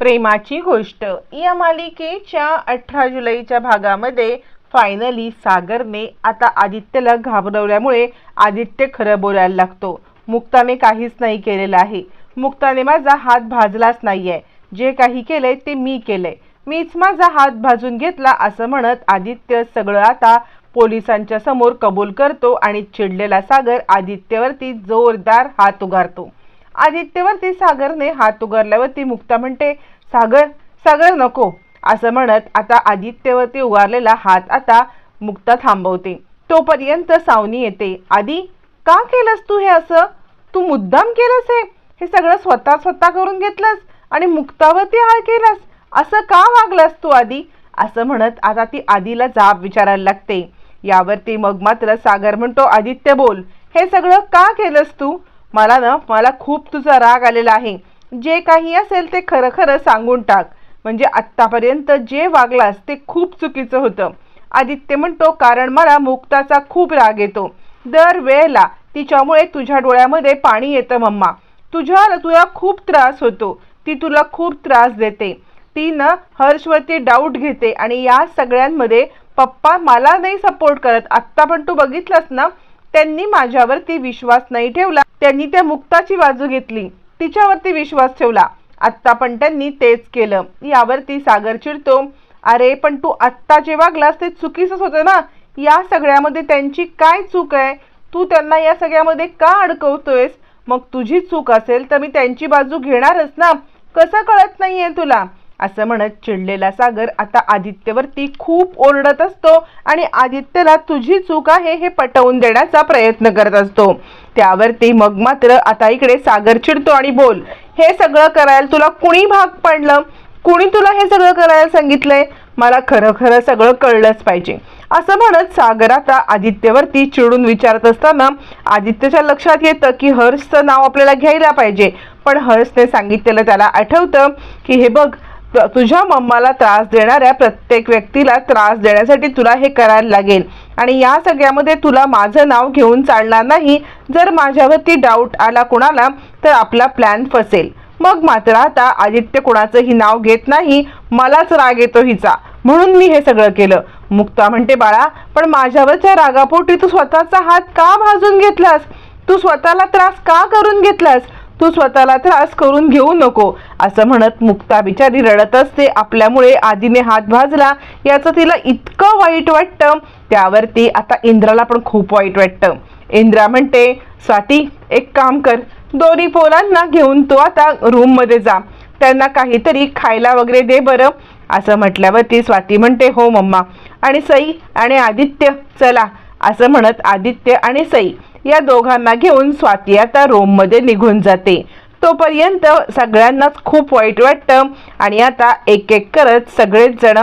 प्रेमाची गोष्ट. या मालिकेच्या अठरा जुलैच्या भागामध्ये फायनली सागरने आता आदित्यला घाबरवल्यामुळे आदित्य खरं बोलायला लागतो. मुक्ताने काहीच नाही केलेलं आहे. मुक्ताने माझा हात भाजलाच नाही आहे जे काही केलंय ते मी केलंय. मीच माझा हात भाजून घेतला असं म्हणत आदित्य सगळं आता पोलिसांच्या समोर कबूल करतो आणि चिडलेला सागर आदित्यवरती जोरदार हात उगारतो. आदित्यवरती सागरने हात उगारल्यावरती मुक्ता म्हणते सागर सागर नको असं म्हणत आता आदित्यवरती उगारलेला हात आता मुक्ता थांबवते. तोपर्यंत सावनी येते आधी का केलंस तू हे असं? तू मुद्दाम केलंस हे? हे सगळं स्वतः स्वतः करून घेतलंस आणि मुक्तावरती हाळ केलास? असं का वागलास तू आधी असं म्हणत आता ती आधीला जाब विचारायला लागते. यावरती मग मात्र सागर म्हणतो आदित्य बोल हे सगळं का केलंस तू? मला ना मला खूप तुझा राग आलेला आहे. जे काही असेल ते खरं खरं सांगून टाक. म्हणजे आत्तापर्यंत जे वागलास ते खूप चुकीचं होतं. आदित्य म्हणतो कारण मला मुक्ताचा खूप राग येतो. दर वेळेला तिच्यामुळे तुझ्या डोळ्यामध्ये पाणी येतं मम्मा. तुझ्या तुला खूप त्रास होतो. ती तुला खूप त्रास देते. ती ना हर्षवरती डाऊट घेते आणि या सगळ्यांमध्ये पप्पा मला नाही सपोर्ट करत. आत्ता पण तू बघितलंस ना त्यांनी माझ्यावरती विश्वास नाही ठेवला. त्यांनी त्या मुक्ताची बाजू घेतली. तिच्यावरती विश्वास ठेवला. आत्ता पण त्यांनी तेच केलं. यावरती सागर चिडतो. अरे पण तू आत्ता जे वागलास ते चुकीचंच होतं ना या सगळ्यामध्ये त्यांची काय चूक आहे? तू त्यांना या सगळ्यामध्ये का अडकवतोयस? मग तुझी चूक असेल तर मी त्यांची बाजू घेणारच ना. कसं कळत नाहीये तुला? असं म्हणत चिडलेला सागर आता आदित्यवरती खूप ओरडत असतो आणि आदित्यला तुझी चूक आहे हे पटवून देण्याचा प्रयत्न करत असतो. त्यावरती मग मात्र आता इकडे सागर चिडतो आणि बोल हे सगळं करायला तुला कुणी भाग पडलं? कुणी तुला हे सगळं करायला सांगितलंय? मला खरं खरं सगळं कळलंच पाहिजे. असं म्हणत सागर आता आदित्यवरती चिडून विचारत असताना आदित्यच्या लक्षात येतं की हर्षचं नाव आपल्याला घ्यायला पाहिजे. पण हर्षने सांगितलेलं त्याला आठवतं की हे बघ तुझ्या मम्माला त्रास देणाऱ्या प्रत्येक व्यक्तीला त्रास देण्यासाठी तुला हे करायला लागेल. आणि या सगळ्यामध्ये तुला माझं नाव घेऊन चालणार नाही. जर माझ्यावरती डाऊट आला कुणाला तर आपला प्लॅन फसेल. मग मात्र आता आदित्य कुणाचंही नाव घेत नाही. मलाच राग येतो हिचा. म्हणून मी हे सगळं केलं. मुक्ता म्हणते बाळा पण माझ्यावरच्या रागापोटी तू स्वतःचा हात का भाजून घेतलास? तू स्वतःला त्रास का करून घेतलास? तू स्वतःला त्रास करून घेऊ नको असं म्हणत मुक्ता बिचारी रडत असते. आपल्यामुळे आदीने हात भाजला. याचं तिला इतकं वाईट वाटतं. त्यावरती आता इंद्राला पण खूप वाईट वाटतं. इंद्रा म्हणते स्वाती एक काम कर. दोन्ही पोरांना घेऊन तू आता रूममध्ये जा. त्यांना काहीतरी खायला वगैरे दे बरं. असं म्हटल्यावरती स्वाती म्हणते हो मम्मा. आणि सई आणि आदित्य चला. असं म्हणत आदित्य आणि सई या दोघांना घेऊन स्वाती आता रोममध्ये निघून जाते. तोपर्यंत सगळ्यांनाच खूप वाईट वाटतं आणि आता एक एक करत सगळेच जण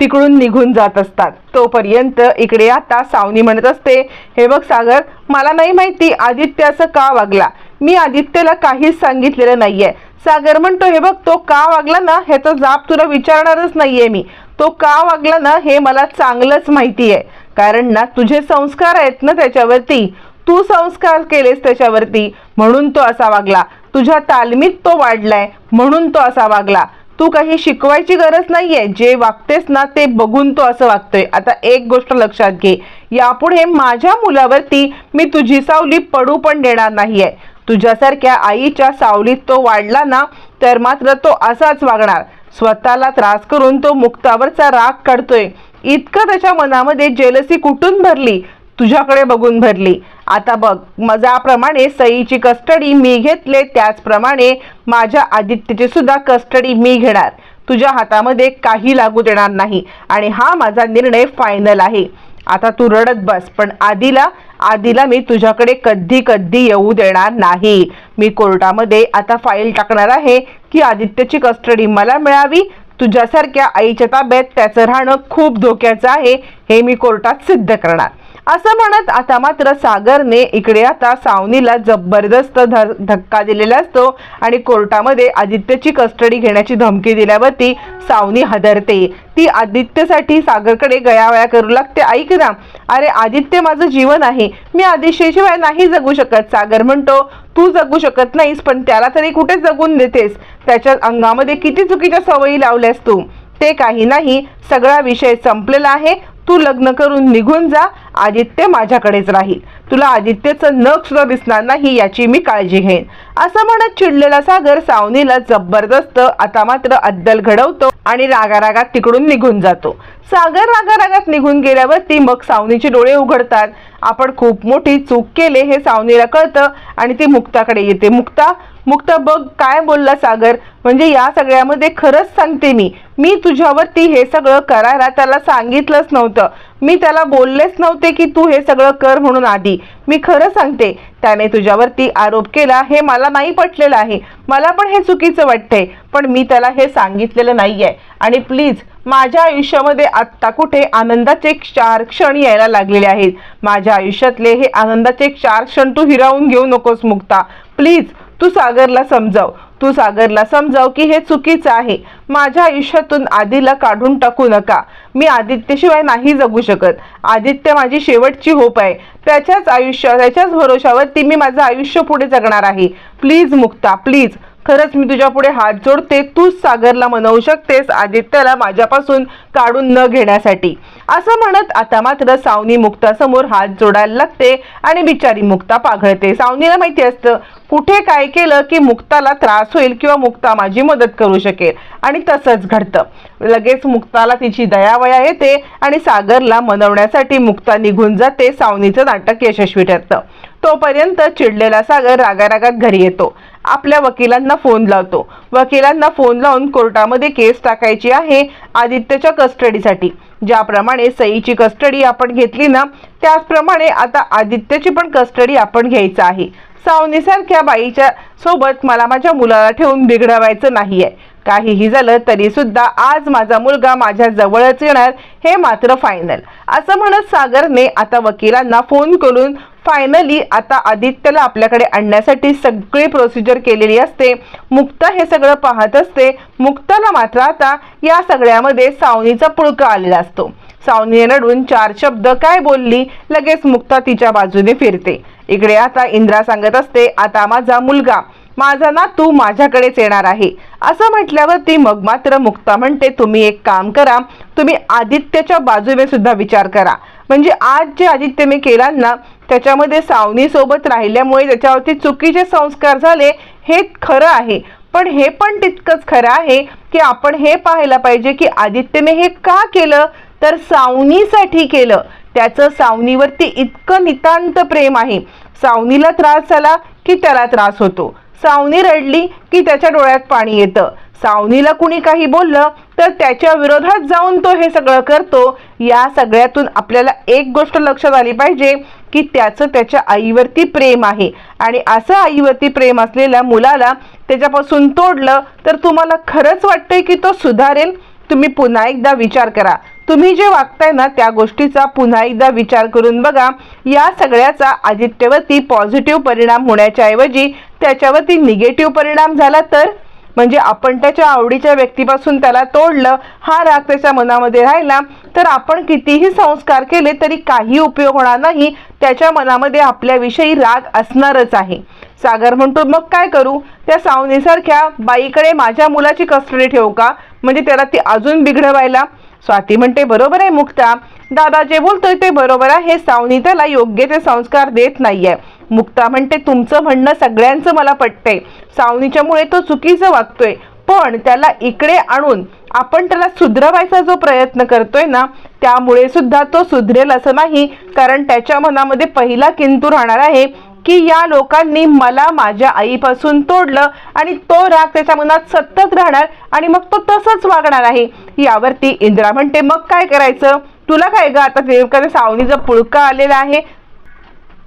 तिकडून निघून जात असतात. तोपर्यंत इकडे आता सावनी म्हणत असते हे बघ सागर मला नाही माहिती आदित्य असं का वागला? मी आदित्यला काहीच सांगितलेलं नाहीये. सागर म्हणतो हे बघ तो का वागला ना ह्याचा जाप तुला विचारणारच नाहीये मी. तो का वागला ना हे मला चांगलंच माहिती आहे कारण ना तुझे संस्कार आहेत ना त्याच्यावरती. तू संस्कार केलेस त्याच्यावरती. म्हणून तो असा वागला. तुझ्या तालमीत तो वाढलाय. म्हणून तो असा वागला. तू काही शिकवायची गरज नाहीये. जे वागतेस ना ते बघून तो असं वागतोय. आता एक गोष्ट लक्षात घे. यापुढे माझ्या मुलावरती मी तुझी सावली पडू पण देणार नाहीये. तुझ्यासारख्या आईच्या सावलीत तो वाढला ना तर मात्र तो असाच वागणार. स्वतःला त्रास करून तो मुक्तावरचा राग काढतोय. इतकं त्याच्या मनामध्ये जेलसी कुठून भरली? तुझ्याकडे बघून भरली. आता बघ मजाप्रमाणे सईची कस्टडी मी घेतले त्याचप्रमाणे माझ्या आदित्यची सुद्धा कस्टडी मी घेणार. तुझ्या हातामध्ये काही लागू देणार नाही आणि हा माझा निर्णय फायनल आहे. आता तू रडत बस पण आधीला आधीला मी तुझ्याकडे कधी कधी येऊ देणार नाही. मी कोर्टामध्ये आता फाईल टाकणार आहे की आदित्यची कस्टडी मला मिळावी. तुझ्यासारख्या आईच्या ताब्यात त्याचं राहणं खूप धोक्याचं आहे हे मी कोर्टात सिद्ध करणार. असं म्हणत आता मात्र सागरने इकडे आता सावनीला जबरदस्त ध- धक्का दिलेला असतो आणि कोर्टामध्ये आदित्यची कस्टडी घेण्याची धमकी दिल्यावरती सावनी हदरते. ती आदित्यसाठी सागरकडे गयावया करू लागते. ऐक ना अरे आदित्य माझं जीवन आहे. मी आदित्यशिवाय नाही जगू शकत. सागर म्हणतो तू जगू शकत नाहीस पण त्याला तरी कुठे जगून देतेस? त्याच्या अंगामध्ये किती चुकीच्या सवयी लावल्यास तू? ते काही नाही. सगळा विषय संपलेला आहे. तू लग्न करून निघून जा आदित्य माझ्याकडेच राहील. तुला आदित्यचं नख सुद्धा दिसणार नाही याची मी काळजी घेईन. असं म्हणत चिडलेला सागर सावनीला जबरदस्त आता मात्र अद्दल घडवतो आणि रागारागात तिकडून निघून जातो. सागर रागारागात निघून गेल्यावरती मग सावनीचे डोळे उघडतात. आपण खूप मोठी चूक केले हे सावनीला कळतं आणि ती मुक्ताकडे येते. मुक्ता मुक्ता बघ काय बोलला सागर? म्हणजे या सगळ्यामध्ये खरंच सांगते मी. मी तुझ्यावरती हे सगळं करायला त्याला सांगितलंच नव्हतं. मी त्याला बोललेच नव्हते की तू हे सगळं कर म्हणून आधी. मी खरं सांगते त्याने तुझ्यावरती आरोप केला हे मला नाही पटलेलं आहे. मला पण हे चुकीचं वाटतंय पण मी त्याला हे सांगितलेलं नाही आहे आणि प्लीज माझ्या आयुष्यामध्ये आत्ता कुठे आनंदाचे चार क्षण यायला लागलेले आहेत. माझ्या आयुष्यातले हे आनंदाचे चार क्षण तू हिरावून घेऊ नकोस मुक्ता. प्लीज तू सागरला समजाव. तू सागरला समजाव की हे चुकीचं आहे. माझ्या आयुष्यातून आधीला काढून टाकू नका. मी आदित्यशिवाय नाही जगू शकत. आदित्य माझी शेवटची होप आहे. त्याच्याच आयुष्य त्याच्याच भरोशावरती मी माझं आयुष्य पुढे जगणार आहे. Please Mukta please. खरंच मी तुझ्या पुढे हात जोडते. तूच सागरला मनवू शकतेस आदित्यला माझ्यापासून काढून न घेण्यासाठी. असं म्हणत आता मात्र सावनी मुक्तासमोर हात जोडायला लागते आणि बिचारी मुक्ता पाघळते. सावनीला माहिती असतं कुठे काय केलं की मुक्ताला त्रास होईल किंवा मुक्ता माझी मदत करू शकेल. आणि तसंच घडतं. लगेच मुक्ताला तिची दयावया येते आणि सागरला मनवण्यासाठी मुक्ता निघून जाते सावनीचं नाटक यशस्वी ठरतं. तोपर्यंत चिडलेला सागर रागारागात घरी येतो. आपल्या वकिलांना फोन लावतो. वकिलांना फोन लावून कोर्टामध्ये केस टाकायची आहे आदित्यच्या कस्टडीसाठी. ज्याप्रमाणे सईची कस्टडी आपण घेतली ना त्याचप्रमाणे आता आदित्यची पण कस्टडी आपण घ्यायचं आहे. सावनीसारख्या बाईच्या सोबत मला माझ्या मुलाला ठेवून बिघडवायचं नाहीये. काहीही झालं तरी सुद्धा आज माझा मुलगा माझ्या जवळच येणार हे मात्र फायनल असं म्हणत सागरने आता वकिलांना फोन करून फायनली आता आदित्यला आपल्याकडे आणण्यासाठी सगळी प्रोसिजर केलेली असते. मुक्ता हे सगळं पाहत असते. मुक्ताला मात्र आता या सगळ्यामध्ये सावनीचा पुळका आलेला असतो. सावनीने रडून चार शब्द काय बोलली? लगेच मुक्ता तिच्या बाजूने फिरते. इकडे आता इंद्रा सांगत असते आता माझा मुलगा माझा ना तू माझ्याकडेच येणार आहे. असं म्हटल्यावर ती मग मात्र मुक्ता म्हणते तुम्ही एक काम करा तुम्ही आदित्यच्या बाजूने सुद्धा विचार करा. म्हणजे आज जे आदित्यने केला ना त्याच्यामध्ये सावनीसोबत राहिल्यामुळे त्याच्यावरती चुकीचे संस्कार झाले हे खरं आहे. पण हे पण तितकंच खरं आहे की आपण हे पाहायला पाहिजे की आदित्यने हे का केलं? तर सावनीसाठी केलं. त्याचं सावनीवरती इतकं नितांत प्रेम आहे. सावनीला त्रास झाला की त्याला त्रास होतो. सावनी रडली की त्याच्या डोळ्यात पाणी येतं. सावनीला कुणी काही बोललं तर त्याच्या विरोधात जाऊन तो हे सगळं करतो. या सगळ्यातून आपल्याला एक गोष्ट लक्षात आली पाहिजे की त्याचं त्याच्या आईवरती प्रेम आहे. आणि असं आईवरती प्रेम असलेल्या मुलाला त्याच्यापासून तोडलं तर तुम्हाला खरंच वाटतंय की तो सुधारेल? तुम्ही पुन्हा एकदा विचार करा. तुम्ही जे वागताय ना त्या गोष्टीचा पुन्हा एकदा विचार करून बघा. या सगळ्याचा आदित्यवरती पॉझिटिव्ह परिणाम होण्याच्या ऐवजी त्याच्यावरती निगेटिव्ह परिणाम झाला तर? म्हणजे आपण त्याच्या आवडीच्या व्यक्तीपासून त्याला तोडलं हा राग त्याच्या मनामध्ये राहिला तर आपण कितीही संस्कार केले तरी काही उपयोग होणार नाही. त्याच्या मनामध्ये आपल्याविषयी राग असणारच आहे. सागर म्हणतो मग काय करू? त्या सावनीसारख्या बाईकडे माझ्या मुलाची कस्टडी ठेवू का? म्हणजे त्याला ती अजून बिघडवायला स्वाती म्हणते बरोबर आहे मुक्ता. दादा जे बोलतोय ते बरोबर आहे. सावनी त्याला योग्य ते संस्कार देत नाहीये. मुक्ता म्हणते तुमचं म्हणणं सगळ्यांचं मला पटतंय. सावनीच्यामुळे तो चुकीचं वागतोय. पण त्याला इकडे आणून आपण त्याला सुधरवायचा जो प्रयत्न करतोय ना त्यामुळे सुद्धा तो सुधरेल असं नाही. कारण त्याच्या मनामध्ये पहिला किंतू राहणार आहे की या लोकांनी मला माझ्या आईपासून तोडलं आणि तो राग त्याच्या मनात सतत राहणार आणि मग तो तसंच वागणार आहे. यावरती इंदिरा म्हणते मग काय करायचं? तुला काय ग? आता नेमका त्या सावनीचा पुळका आलेला आहे.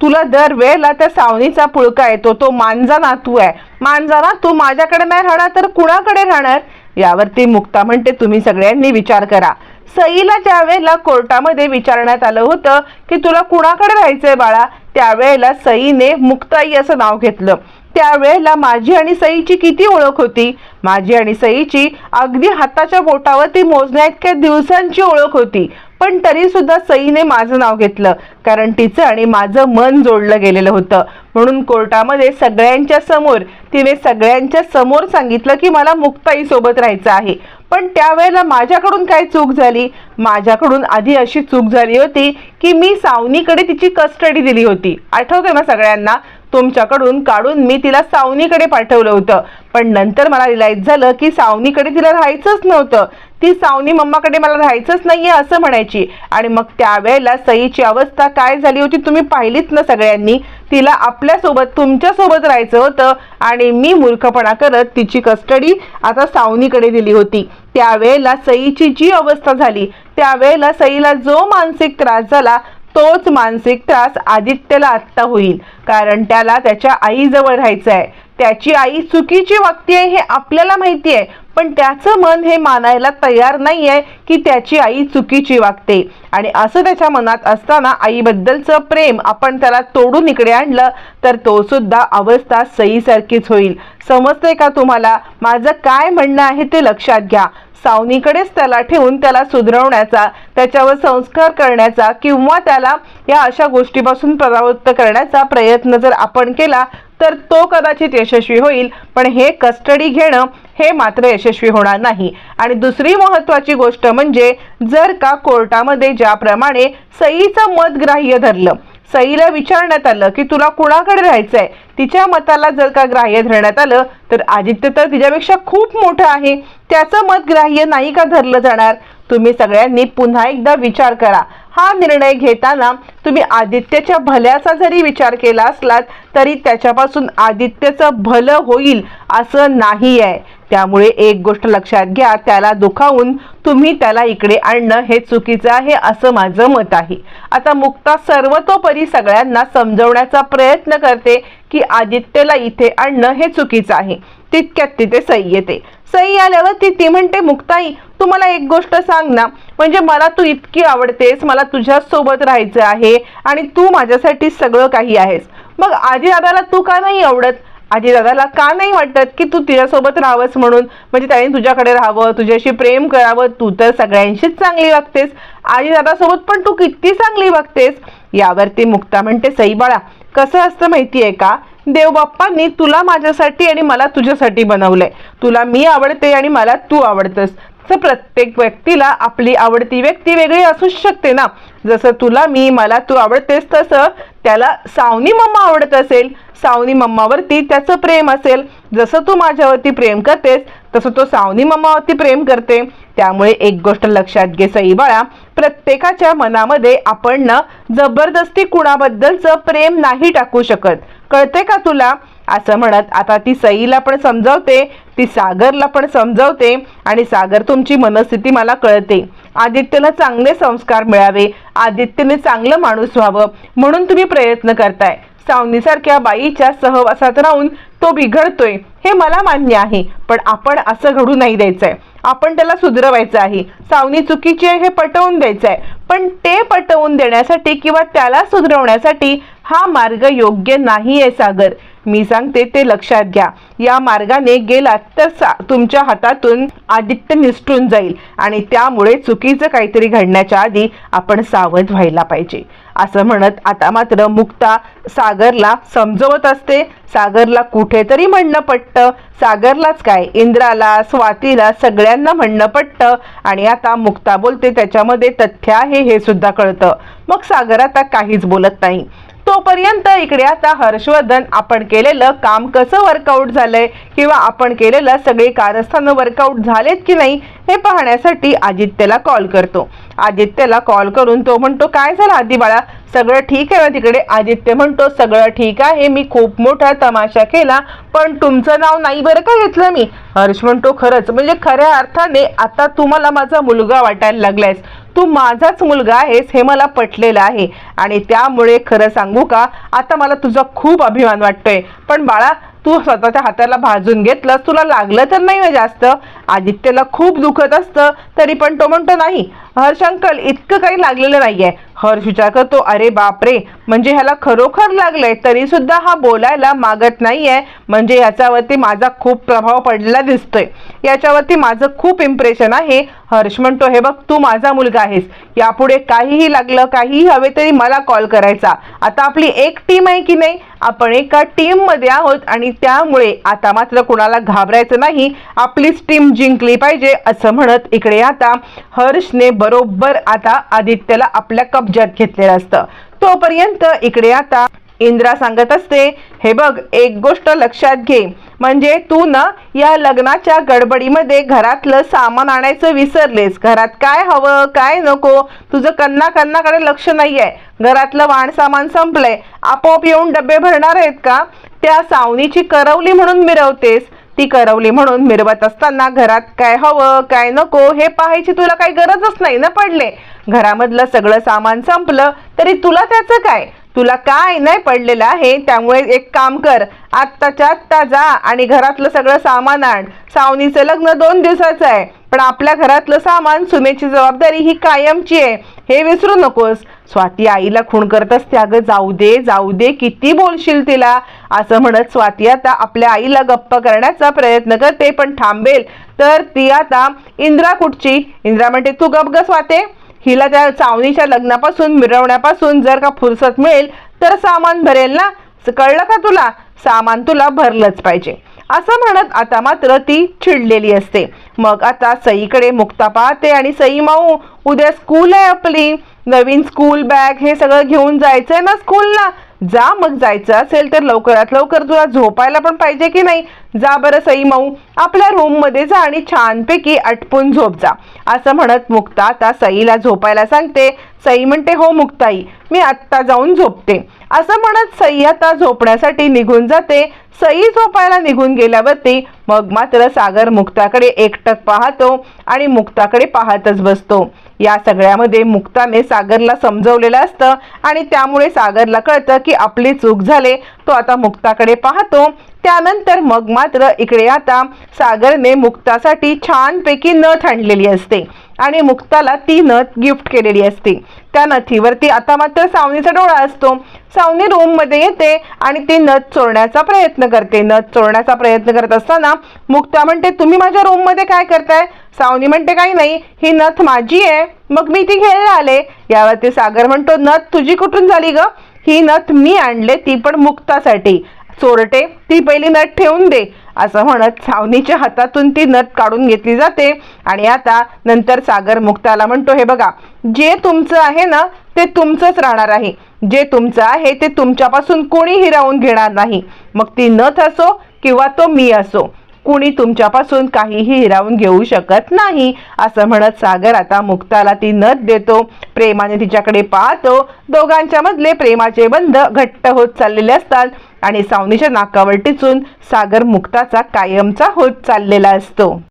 तुला दर वेळेला त्या सावनीचा पुळका येतो. तो मांजा नातू आहे. मांजा ना तू माझ्याकडे नाही राहणार तर कुणाकडे राहणार? यावरती मुक्ता म्हणते तुम्ही सगळ्यांनी विचार करा. सईला त्यावेळेला कोर्टामध्ये विचारण्यात आलं होतं की तुला कुणाकडे राहायचंय बाळा? त्यावेळेला सईने मुक्ताई असं नाव घेतलं. त्यावेळेला माझी आणि सईची किती ओळख होती? माझी आणि सईची अगदी हाताच्या बोटावरती मोजण्या इतक्या दिवसांची ओळख होती. पण तरी सुद्धा सईने माझं नाव घेतलं. कारण तिचं आणि माझं मन जोडलं गेलेलं होतं. म्हणून कोर्टामध्ये सगळ्यांच्या समोर तिने सगळ्यांच्या समोर सांगितलं की मला मुक्ताई सोबत राहायचं आहे. पण त्यावेळेला माझ्याकडून काय चूक झाली? माझ्याकडून आधी अशी चूक झाली होती की मी सावनीकडे तिची कस्टडी दिली होती. आठवते ना सगळ्यांना? तुमच्याकडून काढून मी तिला सावनीकडे पाठवलं होतं. पण नंतर मला रिलाईज झालं की सावनीकडे तिला राहायचंच नव्हतं. ती सावनी मम्माकडे मला राहायचंच नाहीये असं म्हणायची. आणि मग त्यावेळेला सईची अवस्था काय झाली होती तुम्ही पाहिलीच ना सगळ्यांनी? तिला आपल्यासोबत तुमच्यासोबत राहायचं होतं आणि मी मूर्खपणा करत तिची कस्टडी आता सावनीकडे दिली होती. त्यावेळेला सईची जी अवस्था झाली त्यावेळेला सईला जो मानसिक त्रास झाला तोच मानसिक त्रास आदित्यला आत्ता होईल. कारण त्याला त्याच्या आईजवळ राहायचं आहे त्याची आई चुकीची वागते हे आपल्याला माहिती आहे पण त्याचं मन हे मानायला तयार नाही आहे की त्याची आई चुकीची वागते. आणि असं त्याच्या मनात असताना आईबद्दलचं प्रेम आपण त्याला तोडून इकडे आणलं तर तो सुद्धा अवस्था सईसारखीच होईल. समजते का तुम्हाला? माझं काय म्हणणं आहे ते लक्षात घ्या. सावनीकडेच त्याला ठेवून त्याला सुधरवण्याचा त्याच्यावर संस्कार करण्याचा किंवा त्याला या अशा गोष्टीपासून परावृत्त करण्याचा प्रयत्न जर आपण केला तर तो कदाचित यशस्वी होईल. पण हे कस्टडी घेणं हे मात्र यशस्वी होणार नाही. आणि दुसरी महत्वाची गोष्ट म्हणजे जर का कोर्टामध्ये ज्याप्रमाणे सईचं मत ग्राह्य धरलं सईला विचारण्यात आलं की तुला कुणाकडे राहायचंय? तिच्या मताला जर का ग्राह्य धरण्यात आलं तर आदित्य तर तिच्यापेक्षा खूप मोठं आहे. त्याचं मत ग्राह्य नाही का धरलं जाणार? तुम्ही सगळ्यांनी पुन्हा एकदा विचार करा. हा निर्णय घेताना तुम्ही आदित्यच्या भल्याचा जरी विचार केला असलात तरी त्याच्यापासून आदित्यचं भलं होईल असं नाही आहे त्यामुळे एक गोष्ट लक्षात घ्या त्याला दुखावून तुम्ही त्याला इकडे आणणं हे चुकीचं आहे असं माझं मत आहे. आता मुक्ता सर्वतोपरी सगळ्यांना समजवण्याचा प्रयत्न करते की आदित्यला इथे आणणं हे चुकीचं आहे. तितक्यात तिथे सई येते. सई आल्यावर ती ती म्हणते मुक्ताई तू मला एक गोष्ट सांग ना. म्हणजे मला तू इतकी आवडतेस मला तुझ्याच सोबत राहायचं आहे आणि तू माझ्यासाठी सगळं काही आहेस. मग आजी दादाला तू का नाही आवडत? आजीदादाला का नाही वाटत की तू तिच्यासोबत राहावंस म्हणून? म्हणजे त्याने तुझ्याकडे राहावं तुझ्याशी प्रेम करावं तू तर सगळ्यांशीच चांगली वागतेस. आजीदादासोबत पण तू किती चांगली वागतेस? यावरती मुक्ता म्हणते सईबाळा कसं असतं माहितीये का? देवबाप्पांनी तुला माझ्यासाठी आणि मला तुझ्यासाठी बनवलंय. तुला मी आवडते आणि मला तू आवडतस. प्रत्येक व्यक्तीला आपली आवडती व्यक्ती वेगळी असू शकते ना. जसं तुला मी मला तू आवडतेस तसं त्याला सावनी मम्मा आवडत असेल सावनी मम्मावरती त्याचं प्रेम असेल. जसं तू माझ्यावरती प्रेम करतेस तसं तो सावनी मम्मावरती प्रेम करते. त्यामुळे एक गोष्ट लक्षात घे सई बाळा प्रत्येकाच्या मनामध्ये आपण ना जबरदस्ती कुणाबद्दलचं प्रेम नाही टाकू शकत. कळते का तुला? असं म्हणत आता ती सईला पण समजावते ती सागरला पण समजावते आणि सागर तुमची मनस्थिती मला कळते. आदित्यला चांगले संस्कार मिळावे आदित्यने चांगलं माणूस व्हावं म्हणून तुम्ही प्रयत्न करताय. सावनीसारख्या बाईच्या सहवासात राहून तो बिघडतोय हे मला मान्य आहे पण आपण असं घडू नाही द्यायचंय. आपण त्याला सुधरवायचं आहे. सावनी चुकीची आहे हे पटवून द्यायचं आहे पण ते पटवून देण्यासाठी किंवा त्याला सुधरवण्यासाठी हा मार्ग योग्य नाही आहे सागर. मी सांगते ते लक्षात घ्या. या मार्गाने गेलात तर तुमच्या हातातून आदित्य निसटून जाईल आणि त्यामुळे चुकीचं काहीतरी घडण्याच्या आधी आपण सावध व्हायला पाहिजे. असं म्हणत आता मात्र मुक्ता सागरला समजवत असते. सागरला कुठेतरी म्हणणं पटतं. सागरलाच काय? इंद्राला स्वातीला सगळ्यांना म्हणणं पटतं. आणि आता मुक्ता बोलते त्याच्यामध्ये तथ्य आहे हे सुद्धा कळतं. मग सागर आता काहीच बोलत नाही. तोपर्यंत इकडे आता हर्षवर्धन आपण केलेलं काम कसं वर्कआउट झालंय? किंवा आपण केलेलं सगळे कारस्थानं वर्कआउट झालेत की नाही हे पाहण्यासाठी आदित्यला कॉल करतो. आदित्यला कॉल करून तो म्हणतो काय झालं आधी बाळा? सगळं ठीक आहे ना तिकडे? आदित्य म्हणतो सगळं ठीक आहे. मी खूप मोठा तमाशा केला पण तुमचं नाव नाही बरं का घेतलं मी? हर्ष म्हणतो खरंच. म्हणजे खऱ्या अर्थाने आता तुम्हाला माझा मुलगा वाटायला लागलायस. तू माझाच मुलगा आहेस हे मला पटलेलं आहे. आणि त्यामुळे खरं सांगू का आता मला तुझा खूप अभिमान वाटतोय. पण बाळा तू स्वतःच्या हाताला भाजून घेतलंस तुला लागलं तर नाही जास्त. आदित्यला खूप दुखत असतं तरी पण तो म्हणतो नाही हर्ष अंकल इतकं काही लागलेलं नाहीये. हर्ष विचार करतो अरे बापरे म्हणजे ह्याला खरोखर लागलंय तरी सुद्धा हा बोलायला मागत नाहीये. म्हणजे याच्यावरती माझा खूप प्रभाव पडलेला दिसतोय. याच्यावरती माझं खूप इम्प्रेशन आहे. हर्ष म्हणतो हे बघ तू माझा मुलगा आहेस. यापुढे काहीही लागलं काहीही हवे तरी मला कॉल करायचा. आता आपली एक टीम आहे की नाही? आपण एका टीममध्ये आहोत आणि त्यामुळे आता मात्र कुणाला घाबरायचं नाही. आपलीच टीम जिंकली पाहिजे असं म्हणत इकडे आता हर्षने बरोबर आता आदित्यला आपल्या कब्जात घेतलेलं असतं. तोपर्यंत इकडे आता इंद्रा सांगत असते हे बघ एक गोष्ट लक्षात घे. म्हणजे तू ना या लग्नाच्या गडबडीमध्ये घरातलं सामान आणायचं विसरलेस. घरात काय हवं काय नको तुझं कन्ना कन्नाकडे लक्ष नाहीये. घरातलं वाण सामान संपलंय. आपोआप येऊन डबे भरणार आहेत का? त्या सावनीची करवली म्हणून मिरवतेस. ती करवली म्हणून मिरवत असताना घरात काय हवं काय नको हे पाहायची तुला काही गरजच नाही ना पडले. घरामधलं सगळं सामान संपलं तरी तुला त्याचं काय? तुला काय नाही पडलेलं आहे? त्यामुळे एक काम कर आत्ताच्या आत्ता जा आणि घरातलं सगळं सामान आण. सावनीचं लग्न दोन दिवसाचं आहे. पण आपल्या घरातलं सामान सुमेची जबाबदारी ही कायमची आहे. हे विसरू नकोस. स्वाती आईला खूण करत असते अगं जाऊ दे जाऊ दे किती बोलशील तिला? असं म्हणत स्वाती आता आपल्या आईला गप्प करण्याचा प्रयत्न करते पण थांबेल. तर ती आता इंद्रा कुठची? इंद्रा म्हणते तू गप ग स्वाते. हिला त्या चावणीच्या लग्नापासून मिरवण्यापासून जर का फुरसत मिळेल तर सामान भरेल ना? कळलं का तुला? सामान तुला भरलंच पाहिजे. असं म्हणत आता मात्र ती चिडलेली असते. मग आता सईकडे मुक्ता पाहते आणि सई माऊ उद्या स्कूल आहे आपली. नवीन स्कूल बॅग हे सगळं घेऊन जायचंय ना स्कूलला जा मग जायचं असेल तर लवकरात लवकर तुला झोपायला पण पाहिजे की नाही? जा बरं सई माऊ आपल्या रूममध्ये जा आणि छानपैकी अटपून झोप जा. असं म्हणत मुक्ता आता सईला झोपायला सांगते. सई म्हणते हो मुक्ताई मी आत्ता जाऊन झोपते. असं म्हणत सई आता झोपण्यासाठी निघून जाते. सई झोपायला निघून गेल्यावरती मग मात्र सागर मुक्ताकडे एकटक पाहतो आणि मुक्ताकडे पाहतच बसतो. या सगळ्यामध्ये मुक्ताने सागरला समजवलेलं असतं आणि त्यामुळे सागरला कळतं की आपली चूक झाले तो आता मुक्ताकडे पाहतो. त्यानंतर मग मात्र इकडे आता सागरने मुक्तासाठी छानपैकी नथ आणलेली असते आणि मुक्ताला ती नथ गिफ्ट केलेली असते. त्या नथीवरती. आता मात्र सावनीचा डोळा असतो. सावनी रूममध्ये येते आणि ती नथ चोरण्याचा प्रयत्न करते. नथ चोरण्याचा प्रयत्न करत असताना मुक्ता म्हणते तुम्ही माझ्या रूममध्ये काय करताय? सावनी म्हणते काही नाही. ही नथ माझी आहे. मग मी ती घ्यायला आले. यावरती सागर म्हणतो नथ तुझी कुठून झाली ग? ही नथ मी आणले ती पण मुक्तासाठी. चोरटे ती पहिली नथ ठेवून दे. असं म्हणत सावनीच्या हातातून ती नथ काढून घेतली जाते. आणि आता नंतर सागर मुक्ताला म्हणतो हे बघा जे तुमचं आहे ना ते तुमचंच राहणार आहे. जे तुमचं आहे ते तुमच्यापासून कोणी हिरावून घेणार नाही. मग ती नथ असो किंवा तो मी असो कुणी तुमच्यापासून काहीही हिरावून घेऊ शकत नाही असं म्हणत सागर आता मुक्ताला ती नथ देतो. प्रेमाने तिच्याकडे पाहतो. दोघांच्या मधले प्रेमाचे बंध घट्ट होत चाललेले असतात. आणि सावनीच्या नाकावर टिचून सागर मुक्ताचा कायमचा होत चाललेला असतो.